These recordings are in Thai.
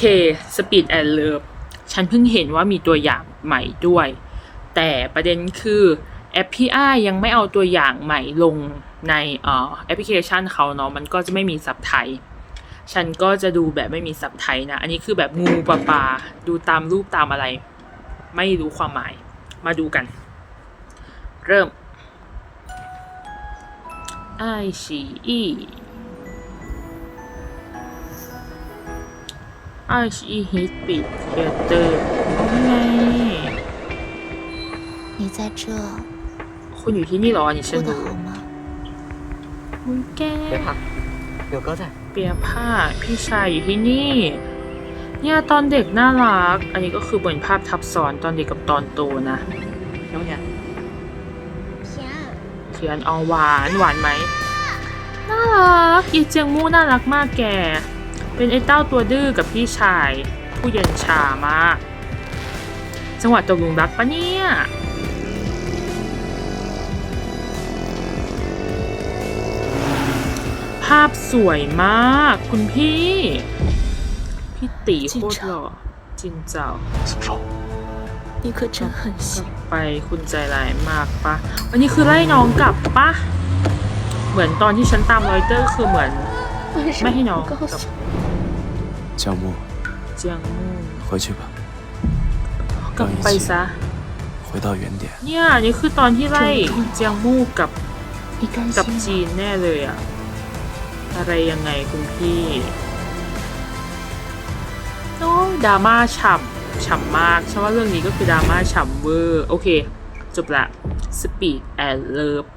เค Speed and Love ฉันเพิ่งเห็นว่ามีตัวอย่างใหม่ด้วย แต่ประเด็นคือแอปพี่อ้ายังไม่เอาตัวอย่างใหม่ลงในเอ่อแอปพลิเคชันเขาเนาะมันก็จะไม่มีซับไทย ฉันก็จะดูแบบไม่มีซับไทยนะ อันนี้คือแบบงูปลาปลาดูตามรูปตามอะไร ไม่รู้ความหมายมาดูกัน เริ่มไอชีอี ไอชีฮิตปิดเทเตอร์ไง 你在这 คุณอยู่ที่นี่เหรออันนี้ฉั 过 น 得 รู้ 好吗？ อุ๊ยแก 别怕，有哥在。 เปียผ้าพี่ชายอยู่ที่นี่ เนี่ยตอนเด็กน่ารัก อันนี้ก็คือเหมือนภาพทับซ้อนตอนเด็กกับตอนโตนะ 永远。甜， เขียนเอาหวานหวานไหม น่ารักยีเจียงมู่น่ารักมากแก เป็นไอ้เต้าตัวดื้อกับพี่ชาย ผู้เย็นชามากจังหวะตกลุงรักปะเนี่ยภาพสวยมาก คุณพี่ พี่ตีโคตรหล่อจินเจ้าไปคุณใจร้ายมากปะวันนี้คือไล่น้องกลับปะเหมือนตอนที่ฉันตามรอยเตอร์คือเหมือน ไม่ให้น้องกลับ 诉我？江木， เจียงมู่ 回去吧， กลับไปซะ 回到原点。 เนี่ยอันนี่คือตอนที่ไล่เจียงมู่กับ 你甘 กับ 心吗？ จีนแน่เลยอะอะไรยังไงคุณพี่โอ้ดราม่าฉ่ำฉ่ำมากฉันว่าเรื่องนี้ก็คือดราม่าฉ่ำเวอร์ โอเค จบละ Speed and Love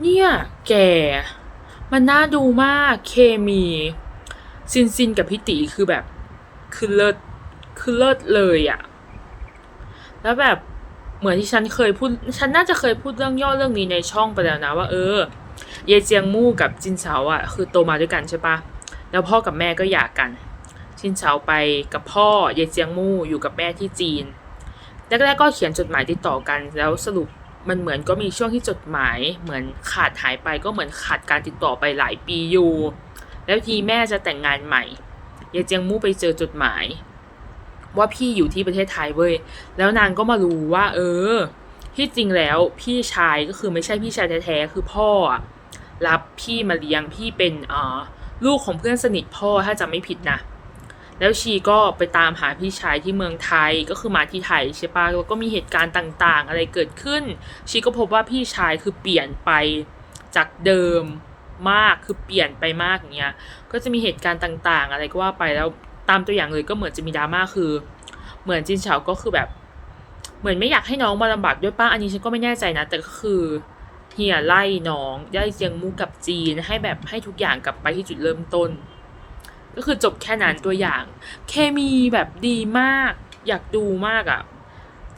เนี่ย แก มันน่าดูมากเคมี ซินซินกับพี่ตีคือแบบ คือเลิศคือเลิศเลยอะแล้วแบบเหมือนที่ฉันเคยพูด ฉันน่าจะเคยพูดเรื่องย่อเรื่องนี้ในช่องไปแล้วนะ ว่าเออเยเจียงมู่กับจินเฉาอะคือโตมาด้วยกันใช่ปะแล้วพ่อกับแม่ก็หย่ากัน จินเฉาไปกับพ่อเยเจียงมู่อยู่กับแม่ที่จีนแรกๆก็เขียนจดหมายติดต่อกันแล้วสรุป มันเหมือนก็มีช่วงที่จดหมาย เหมือนขาดหายไปก็เหมือนขาดการติดต่อไปหลายปีอยู่ แล้วทีแม่จะแต่งงานใหม่เยเจียงมู่ไปเจอจดหมาย ว่าพี่อยู่ที่ประเทศไทยเว้ยแล้วนางก็มารู้ว่า เออ ที่จริงแล้วพี่ชายก็คือไม่ใช่พี่ชายแท้ๆคือพ่อรับพี่มาเลี้ยงพี่เป็นอ่าลูกของเพื่อนสนิทพ่อถ้าจำไม่ผิดนะ แล้วชีก็ไปตามหาพี่ชายที่เมืองไทยก็คือมาที่ไทยใช่ปะแล้วก็มีเหตุการณ์ต่างๆ อะไรเกิดขึ้น ชีก็พบว่าพี่ชายคือเปลี่ยนไปจากเดิมมากคือเปลี่ยนไปมากอย่างเงี้ยก็จะมีเหตุการณ์ต่าง ๆ อะไรก็ว่าไปแล้วตามตัวอย่างเลยก็เหมือนจะมีดราม่าคือ เหมือนจินเฉาก็คือแบบ เหมือนไม่อยากให้น้องมาลำบากด้วยป้าอันนี้ฉันก็ไม่แน่ใจนะ แต่ก็คือเฮียไล่น้องไล่เจียงมูกับจีนให้แบบให้ทุกอย่างกลับไปที่จุดเริ่มต้น ก็คือจบแค่นั้นตัวอย่าง เคมีแบบดีมาก อยากดูมากอะ่ะ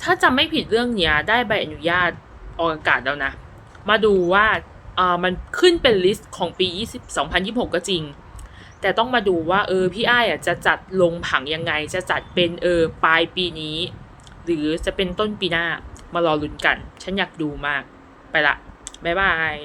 ถ้าจำไม่ผิดเรื่องเนี้ย ได้ใบอนุญาตออกอากาศแล้วนะ มาดูว่าเอ่ามันขึ้นเป็นลิสต์ของปี 20 2026 ก็จริง แต่ต้องมาดูว่าเออพี่อ้ายอะจะจัดลงผังยังไง จะจัดเป็นเออปลายปีนี้ หรือจะเป็นต้นปีหน้ามารอลุ้นกัน ฉันอยากดูมาก ไปละ บ๊ายบาย